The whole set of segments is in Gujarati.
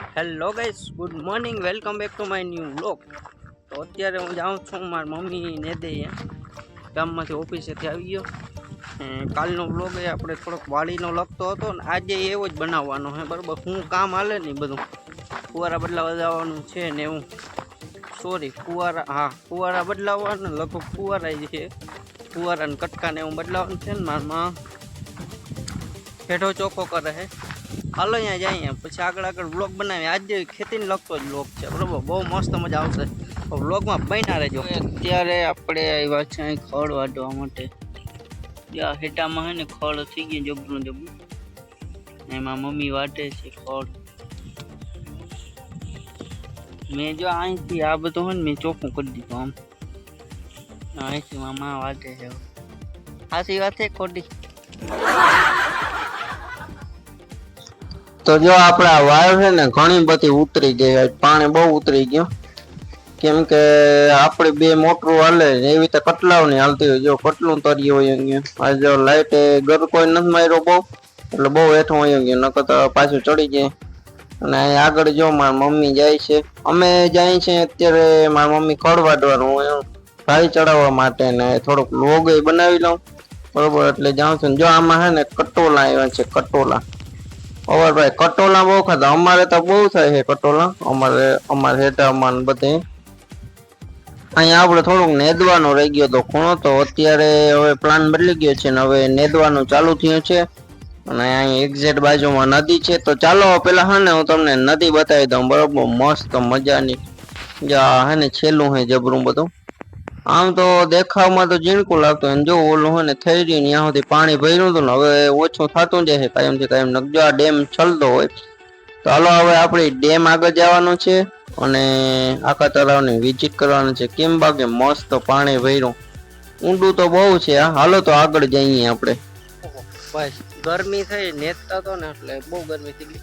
Hello guys good morning welcome back to my new vlog તો અત્યારે હું જાઉં છું મારી મમ્મી ને દે ગામમાંથી ઓફિસેથી આવી ગયો. કાલનો બ્લોગ એ આપણે થોડોક વાડીનો લખતો હતો ને આજે એવો જ બનાવવાનો છે, બરાબર? હું કામ હાલે નહીં બધું. ફુવારા બદલાવા જવાનું છે ને એવું. સોરી ફુવારા, હા, ફુવારા બદલાવવાના, લગભગ ફુવારા જ છે. ફુવારા ને કટકા એવું બદલાવાનું છે ને મારમાં. હેઠો ચોખ્ખો કરે છે. હાલો અહીંયા જઈએ. પછી આગળ આગળ વ્લોગ બનાવીએ. આજે ખેતીને લગતો જ વ્લોગ છે. બરોબર? બહુ મસ્ત મજા આવશે. તો વ્લોગમાં બન્યા રહેજો. અત્યારે આપણે આવ્યા છે અહીં ખડ વાઢવા માટે. જ્યાં હેટામાં હે ને ખડ થઈ ગયું જબરું જબરું. એમાં મમ્મી વાટે છે ખડ. મેં જો અહીંથી આ બધું હોય ને મેં ચોખ્ખું કરી દીધું આમ. અહીંથી મામા વાટે છે. સાચી વાત છે ખોટી. તો જો આપણે વાયર છે ને ઘણી બધી ઉતરી ગઈ. પાણી બહુ ઉતરી ગયું. કેમ કે આપણે બે મોટરું હાલે એવી રીતે કટલાવની હાલતી હોય. જો કટલું તર્યું હોય આ જો લાઈટ ઘર કોઈ નથી માર્યો બહુ, એટલે બહુ હેઠું હોય ગયું નકર તો પાછું ચડી જાય. અને આગળ જો મારી મમ્મી જાય છે. અમે જાય છે અત્યારે મારી મમ્મી ખડ વાઢવાનું હોય ભાઈ ચડાવવા માટે ને થોડુંક લોગ બનાવી લઉં. બરોબર, એટલે જાઉં છું. જો આમાં છે ને કટોલા આવ્યા છે, કટોલા. અવાર ભાઈ, કટોલા બહુ ખાધા. અમારે તો બહુ થાય છે કટોલા. અમારે અમારે હેઠામાં ને બધે. અહીંયા આપણે થોડુંક નેદવાનો રહી ગયો તો ખૂણો. તો અત્યારે હવે પ્લાન બદલી ગયો છે ને હવે નેદવાનું ચાલુ થયું છે. અને અહીંયા એક્ઝેક્ટ બાજુમાં નદી છે. તો ચાલો, પેલા હા ને હું તમને નદી બતાવી દઉં. બરોબર, મસ્ત મજાની. હે ને છેલ્લું હે જબરું બધું. આમ તો દેખાવમાં તો ઝીણકું લાગતું અને જો ઓલું હોય ને થઈ રહ્યું ત્યાં સુધી પાણી ભર્યું હતું ને, હવે ઓછું થતું જાય છે કાયમથી કાયમ. નકજો આ ડેમ છલતો હોય, તો હાલો હવે આપણે ડેમ આગળ જવાનું છે અને આખા તળાવની વિઝિટ કરવાનું છે. કેમ બાકી મસ્ત પાણી ભર્યું. ઊંડું તો બહુ છે હાલો તો આગળ જઈએ આપણે બસ, ગરમી થઈ નેતા તો ને એટલે બહુ ગરમી થઈ ગઈ.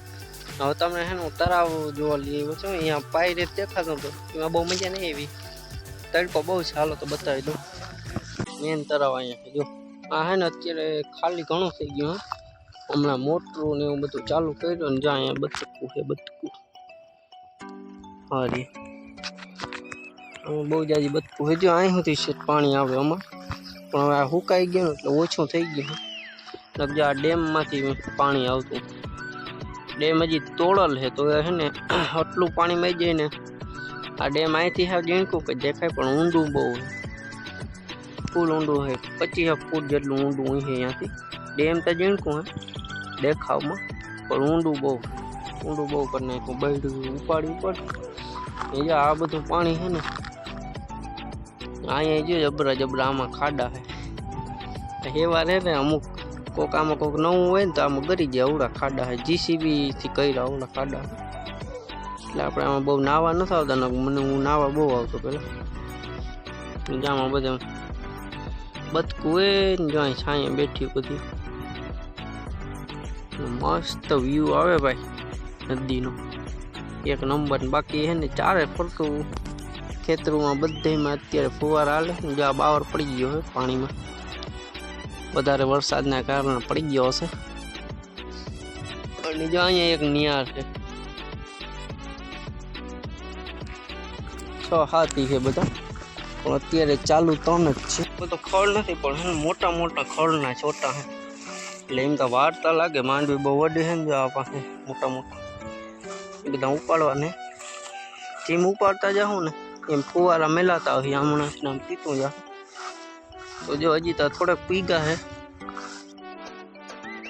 હવે તમે હે હું તરાવ જોવા લઈ આવ્યો છું, અહીંયા પાય રેત દેખાતો હતો. એમાં બહુ મજા નહીં આવી. તડકો બહુ છે હાલો તો બતાવી દઉં. મેન તરાવ અહીંયા છે, જો. આ હે ને અત્યારે ખાલી ઘણું થઈ ગયું, હે. હમણાં મોટરું ને એવું બધું ચાલુ કર્યું ને જ્યાં અહીંયા બતકું છે, બતકું. હારી આમાં બહુ જાજી બતકું હજુ અહીં સુધી છે પાણી આવે આમાં. પણ હવે આ સુકાઈ ગયું ને એટલે ઓછું થઈ ગયું લગભગ આ ડેમમાંથી પાણી આવતું. ડેમ હજી તોડલ છે, તો એ છે ને આટલું પાણી મરી જાય ને આ ડેમ અહીંથી હાવ ઝીણકું કે દેખાય પણ ઊંડું બહુ ફૂલ ઊંડું હોય. પચીસ ફૂટ જેટલું ઊંડું છે અહીંયાથી. ડેમ તો ઝીણકું હે, દેખાવમાં. પણ ઊંડું બહુ. ઊંડું બહુ કરી નાખ્યું. બૈડું ઉપાડી પડે એ આ બધું પાણી છે ને, અહીંયા જો જબરા જબરા આમાં ખાડા છે. એવા રહે ને અમુક, કોક આમાં કોક નવું હોય ને તો આમાં ગરી જાય અવડા ખાડા છે. જીસીબી થી કર્યા અવડા ખાડા. એટલે આપણે આમાં બહુ નાવા નથી આવતા મને હું નાવા બહુ આવતો પેલા જામાં બધે બતકું એ ને જો અહીં બેઠી બધી. મસ્ત વ્યૂ આવે ભાઈ નદીનો. એક નંબર બાકી છે ને ચારે ફરતું ખેતરોમાં બધેમાં અત્યારે ફુવારા હાલે જો આ બાવર પડી ગયો હોય પાણીમાં. વધારે વરસાદના કારણે પડી ગયો હશે. અને જો અહીંયા એક નિયાર છે. છ હાથી છે બધા. પણ અત્યારે ચાલુ ત્રણ જ છે. બધો ખડ નથી પણ હે ને મોટા મોટા ખડના છોટા હે. એટલે એમ તો વાર્તા લાગે માંડવી બહુ વડી છે ને જો આ પાસે મોટા મોટા. એ બધા ઉપાડવાને જેમ ઉપાડતા જાઉં ને એમ ફુવારા મેલાતા હોય હમણાં જ આમ પીતું જા તો જો હજી તો થોડાક પીગા હે.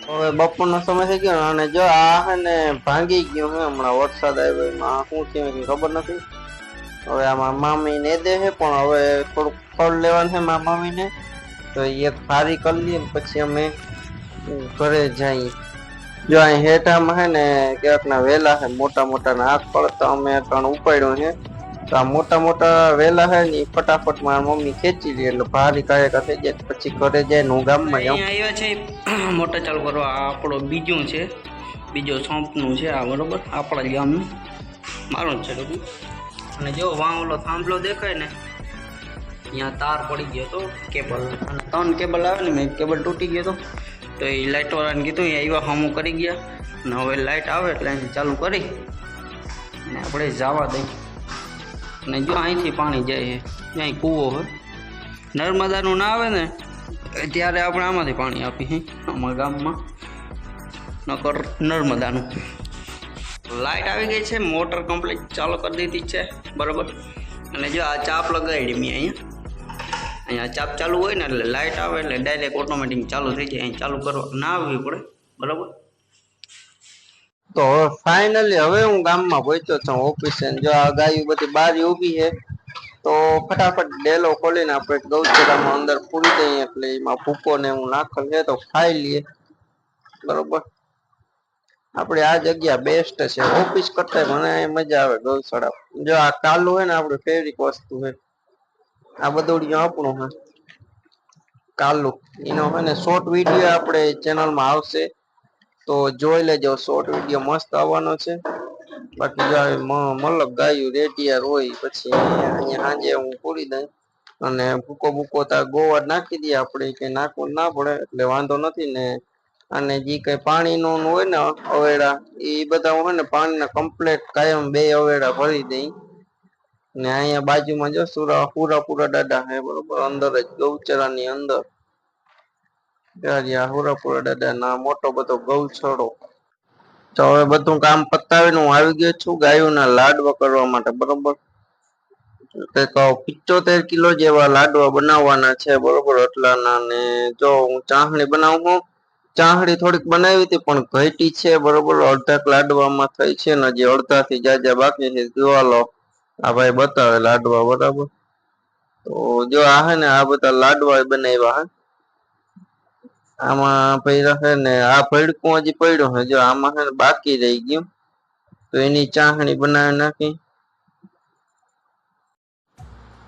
હવે બપોરનો સમય થઈ ગયો અને જો આ હે ને ભાંગી ગયું હે હમણાં વરસાદ આવ્યો એમાં. શું થયું એ ખબર નથી. હવે આમાં મામી ને દે છે પણ હવે થોડુંક ફળ લેવાનું છે મારા મામીને. તો એ એક ફારી કરી લઈએ ને પછી અમે ઘરે જઈએ. જો અહીં હેઠામાં છે ને ક્યાંક ના વેલા છે મોટા મોટા હાથ પડતા અમે ત્રણ ઉપાડ્યું છે તો આ મોટા મોટા વેલા છે ને ફટાફટ મારા મમ્મી ખેંચી લે એટલે ભારી કાયકા થઈ જાય પછી ઘરે જાય ને હું ગામમાં જાઉં. આવ્યા છે મોટા ચાલુ કરવા આપણો બીજું છે બીજો સોંપનું છે આ બરોબર આપણા ગામનું. મારું છે બધું અને જો વાં ઓલો થાંભલો દેખાય ને ત્યાં તાર પડી ગયો તો કેબલ. અને ત્રણ કેબલ આવે ને, મેં કેબલ તૂટી ગયો તો. તો એ લાઇટવાળાને કીધું એ આવ્યા હમું કરી ગયા. અને હવે લાઇટ આવે એટલે અહીં ચાલુ કરી. ને આપણે જવા દઈ અને જો અહીંથી પાણી જાય છે ત્યાં કૂવો હોય. નર્મદાનું ના આવે ને, ત્યારે આપણે આમાંથી પાણી આપીએ અમારા ગામમાં. નકર નર્મદાનું. લાઇટ આવી ગઈ છે, મોટર કમ્પ્લીટ ચાલુ કરી દીધી છે, બરાબર? અને જો આ ચાપ લગાડી મેં અહીંયા. અહીંયા ચાપ ચાલુ હોય ને એટલે લાઇટ આવે એટલે ડાયરેક્ટ ઓટોમેટિક ચાલુ થઈ જાય અહીં ચાલુ કરવા ના આવવી પડે, બરાબર? તો ફાઇનલી હવે હું ગામમાં પહોંચ્યો છું ઓફિસે જો આ ગાયું બધી બારી ઊભી છે, તો ફટાફટ ડેલો ખોલીને આપણે ગૌચરામાં અંદર પૂરી દઈએ, એટલે એમાં ભૂકો ને હું નાખલ છે તો ખાઈ લઈએ, બરોબર? આપણે આ જગ્યા બેસ્ટ છે. ઓફિસ કરતા મને મજા આવે ગૌશાળા. જો આ કાલુ હોય ને આપણે ફેવરિક વસ્તુ છે. આ બધું આપણું હા કાલુ. એનો હોય ને શોર્ટ વીડિયો આપણે ચેનલમાં આવશે. તો જોઈ લેજો શોર્ટ વીડિયો મસ્ત આવવાનો છે. બાકી જો મલક ગાયું રેડિયાર હોય પછી અહીંયા સાંજે હું પૂરી દઉં અને ભૂકો ભૂકો તા ગોવા નાખી દઈએ આપણે કઈ નાખવું ના પડે, એટલે વાંધો નથી ને અને જે કઈ પાણીનું હોય ને અવેડા, એ બધા હોય ને પાણીના કમ્પ્લેટ કાયમ બે અવેડા ભરી દઈ ને અહીંયા બાજુમાં જો સુરા પૂરા પૂરા દાદા હે, બરોબર, અંદર જ, ગૌચરાની અંદર. હુરાપુરા દાદા ના મોટો બધો ગૌછડો તો હવે બધું કામ પતાવીને હું આવી ગયો છું ગાયોના લાડવા કરવા માટે, બરોબર? કંઈક પિચોતેર કિલો જેવા લાડવા બનાવવાના છે, બરોબર? એટલાના ને જો હું ચાસણી બનાવું છું ચાસણી થોડીક બનાવી હતી, પણ ઘટી છે, બરોબર? અડધા લાડવામાં થઈ છે ને હજી અડધાથી જાજા બાકી છે. જોવા આ ભાઈ બતાવે લાડવા, બરાબર? તો જો આ હે ને, આ બધા લાડવા બનાવ્યા હે. આમાં પડ્યા છે ને, આ ભડકું હજી પડ્યું છે જો આમાં હે બાકી રહી ગયું, તો એની ચાહણી બનાવી નાખી.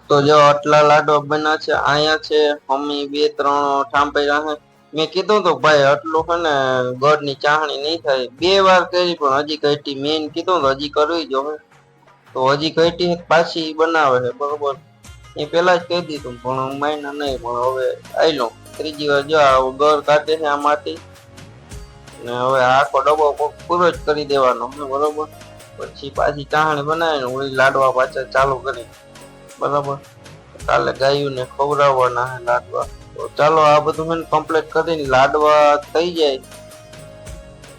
તો જો આટલા લાડવા બન્યા છે અહીંયા છે મમ્મી બે ત્રણ ઠામ પડ્યા છે મેં કીધું તો ભાઈ, આટલું છે ને ગોળની ચાહણી નહીં થાય. બે વાર કરી, પણ હજી ઘટી. મેન કીધું તો હજી કરવી જો તો હજી ઘટી પાછી બનાવે છે, બરોબર? એ પેલા જ કહી દીધું, પણ હું નહીં. પણ હવે આઈ લો ત્રીજી વાર જો આ ગર કાઢે છે આમાંથી. ને હવે આખો ડબ્બો પૂરો જ કરી દેવાનો બરોબર? પછી પાછી ચાહણી બનાવીને વળી લાડવા પાછા ચાલુ કરી. બરાબર? કાલે ગાયું ને ખવડાવવાના લાડવા. ચાલો, આ બધું મેં કમ્પ્લીટ કરીને લાડવા થઈ જાય.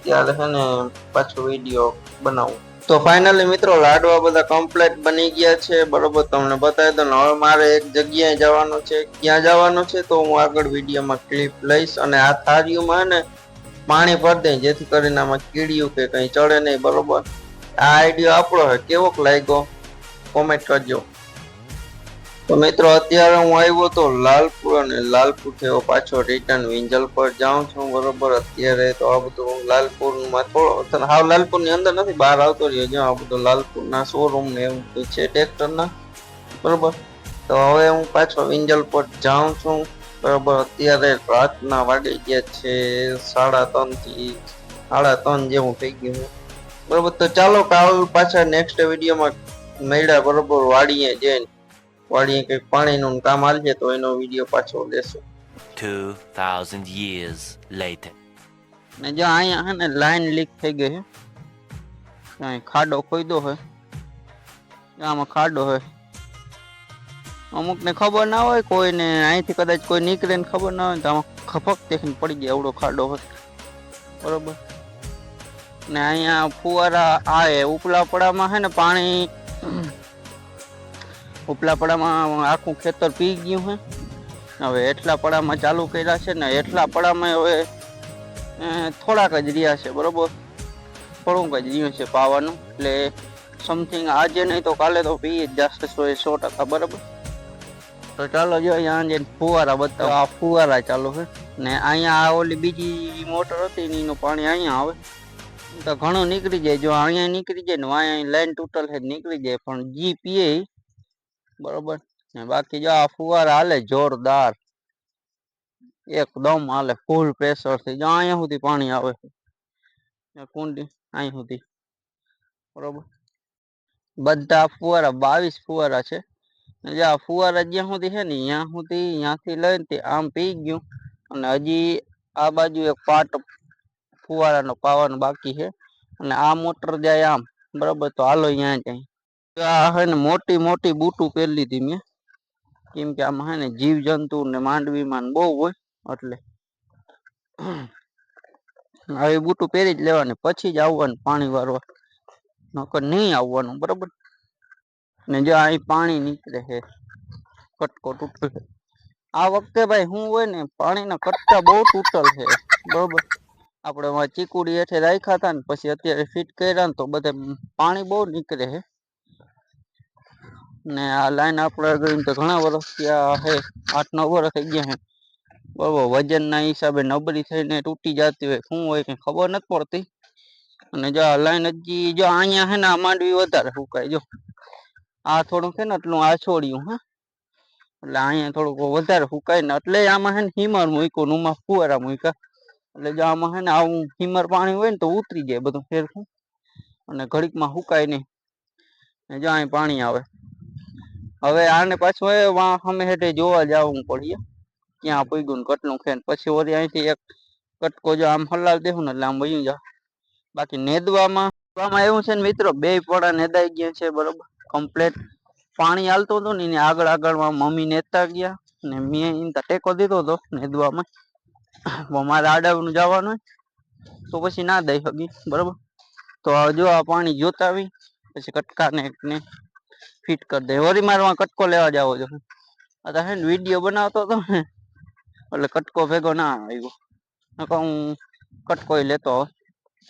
ત્યારે છે ને પાછો વીડિયો બનાવું. તો ફાઇનલી મિત્રો, લાડવા બધા કમ્પ્લીટ બની ગયા છે. બરોબર, તમને બતાવી દો ને હવે મારે એક જગ્યાએ જવાનું છે. ક્યાં જવાનું છે તો હું આગળ વિડીયોમાં ક્લિપ લઈશ અને આ થાળીઓમાં ને પાણી ભરી દઈ જેથી કરીને આમાં કીડિયું કે કંઈ ચડે નહીં. બરોબર? આ આઈડિયો આપણો છે. કેવોક લાગ્યો? કોમેન્ટ કરજો. તો મિત્રો, અત્યારે હું આવ્યો તો લાલપુર અને લાલપુર થયો પાછો રિટર્ન વિંજલ પર જાઉં છું, બરોબર? અત્યારે તો આ બધું લાલપુરમાં થોડો હાવ લાલપુરની અંદર નથી, બહાર આવતો રહ્યો જો આ બધું લાલપુર ના શોરૂમ ને એવું છે ટ્રેક્ટર ના બરોબર? તો હવે હું પાછો વિંજલ પર જાઉં છું, બરોબર? અત્યારે રાતના વાગી ગયા છે સાડા ત્રણથી, સાડા ત્રણ જેવું થઈ ગયું બરોબર? તો ચાલો કાલ પાછા નેક્સ્ટ વિડીયોમાં મળ્યા, બરોબર? વાડીએ જઈને. વાડીએ કંઈક પાણીનું કામ હાલશે તો એનો વીડિયો પાછો લેશું. 2,000 years later. ને જો અહીંયા હે ને લાઈન લીક થઈ ગઈ છે અહીં ખાડો ખોઈદો હોય આમાં ખાડો હોય અમુકને ખબર ના હોય કોઈને અહીંથી કદાચ કોઈ નીકળે ને ખબર ના હોય તો આમાં ખપક દેખીને પડી જાય એવડો ખાડો હોય બરોબર? ને અહીંયા ફુવારા આ ઉપલા પડામાં છે ને પાણી ઉપલા પડામાં આખું ખેતર પી ગયું છે હવે એટલા પડામાં ચાલુ કર્યા છે ને એટલા પડામાં હવે થોડાક જ રહ્યા છે, બરોબર? થોડુંક જ રહ્યું છે પાવાનું, એટલે સમથિંગ આજે નહીં તો કાલે તો પી જ જશે સો એ સો ટકા, બરાબર? તો ચાલો જો અહીંયા જે ફુવારા બતાવો આ ફુવારા ચાલુ છે. ને અહીંયા આ ઓલી બીજી મોટર હતી ને એનું પાણી અહીંયા આવે. તો ઘણું નીકળી જાય, જો અહીંયા નીકળી જાય ને અહીંયા લાઈન તૂટલ છે નીકળી જાય, પણ જી પીએ બરોબર? બાકી જો આ ફુવારા હાલે જોરદાર. એકદમ હાલે ફૂલ પ્રેશરથી. જો અહીંયા સુધી પાણી આવે કુંડી અહીં સુધી. બરોબર? બધા ફુવારા, બાવીસ ફુવારા છે. જે આ ફુવારા જ્યાં સુધી છે ને, ત્યાં સુધી ત્યાંથી લઈને આમ પી ગયું. અને હજી આ બાજુ એક પાટ ફુવારાનો પાવાનો બાકી છે. અને આ મોટર જાય આમ. બરોબર? તો હાલો અહીંયા જાય હે મોટી મોટી બૂટું પહેરી લીધી મેં. કેમ કે આમાં હે ને જીવ જંતુ ને માંડવીમાં બહુ હોય, એટલે. આવી બૂટું પહેરી જ લેવાની, પછી જ આવવાનું પાણી વારવા. નકર નહીં આવવાનું, બરોબર? ને જો અહીં પાણી નીકળે છે, કટકો તૂટે આ વખતે ભાઈ હું હોય ને, પાણીના કટકા બહુ તૂટલ છે, બરોબર? આપણે ચીકુડી હેઠે રાખ્યા હતા ને, પછી અત્યારે ફિટ કર્યા ને તો બધે પાણી બહુ નીકળે છે. ને આ લાઈન આપણે ગઈ તો ઘણા વર્ષ ત્યાં છે આઠ નવ વર્ષ થઈ ગયા છે બરોબર, વજનના હિસાબે નબળી થઈને તૂટી જતી હોય, શું હોય કંઈ ખબર નથી પડતી. અને જો આ લાઈન હજી જો અહીંયા છે ને આ માંડવી વધારે સુકાય, જો. આ થોડું છે ને એટલું આ છોડ્યું હા. એટલે અહીંયા થોડુંક વધારે સુકાય ને એટલે આમાં છે ને હિમર મૂક્યો ને ફુવારા મૂક્યા. એટલે જો આમાં છે ને આવું હિમર પાણી હોય ને તો ઉતરી જાય બધું ફેરફું અને ઘડીકમાં સુકાય નહીં. જો અહીં પાણી આવે. હવે આને પાછું એ વાં અમે હેઠે જોવા જવું પડીએ. ક્યાં પૂગ્યું ને કેટલું છે ને પછી વળી અહીંથી એક કટકો જો આમ હલાવ દેવું ને એટલે આમ વયું જાવ બાકી નેદવામાં નેદવામાં એવું છે ને મિત્રો, બે પડા નેદાઈ ગયા છે, બરોબર? કમ્પ્લેટ પાણી હાલતું હતું ને એની આગળ આગળમાં મમ્મી નેતા ગયા ને મેં એને તો ટેકો દીધો હતો નેદવામાં. પણ મારે આડાવનું જવાનું હોય તો પછી ના દઈ શકી બરોબર? તો હવે જો આ પાણી જોતા આવી પછી કટકાને ને ફિટ કરી દે. વરી મારવા કટકો લેવા જાવો છો. અત્યારે હે વીડિયો બનાવતો હતો ને, એટલે કટકો ભેગો ના આવ્યો. નકો હું કટકો લેતો.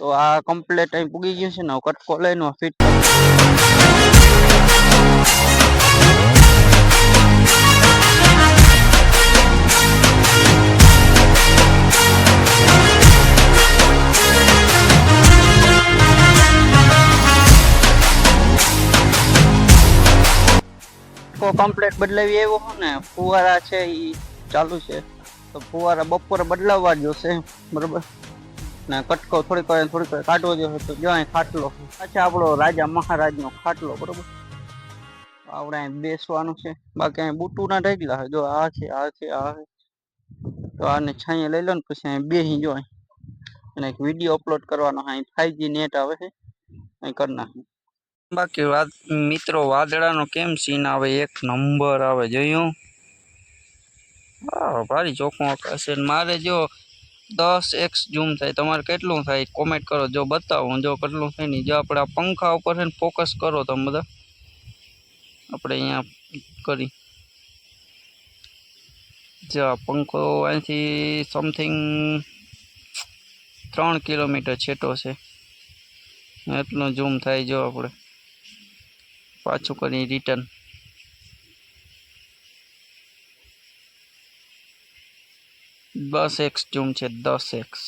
તો આ કમ્પ્લેટ અહીં પૂગી ગયું છે ને કટકો લઈને ફિટ કમ્પ્લેટ બદલાવી આવ્યો હો ને. ફુવારા છે એ ચાલુ છે. તો ફુવારા બપોરે બદલાવવા જ જોશે બરોબર? ને કટકો થોડીક વાર થોડીક વાર કાઢવો જોઈએ તો જો અહીં ખાટલો. પાછા આપણો રાજા મહારાજનો ખાટલો, બરોબર? આપણે અહીં બેસવાનું છે. બાકી અહીં બુટુના ઢગલા જો આ છે આ છે આ છે. તો આને છાંયે લઈ લો ને પછી અહીં બેસી જો અને એક વીડિયો અપલોડ કરવાનો. અહીં ફાઈવજી નેટ આવે છે. અહીં કરી નાખું. બાકી વાત મિત્રો, વાદળાનો કેમ સીન આવે? એક નંબર આવે, જોયું? હા ભારી ચોખ્ખું ને મારે જો દસ એક્સ ઝૂમ થાય, તમારે કેટલું થાય? કોમેન્ટ કરો, જો બતાવો, જો કેટલું થાય નહીં. જો આપણે પંખા ઉપર છે ને ફોકસ કરો તમે બધા. આપણે અહીંયા કરી. જો પંખો અહીંથી સમથિંગ ત્રણ કિલોમીટર છેટો છે. એટલું ઝૂમ થાય જો આપણે. પાછું કરી રિટર્ન દસ એક્સ જૂમ છે દસ એક્સ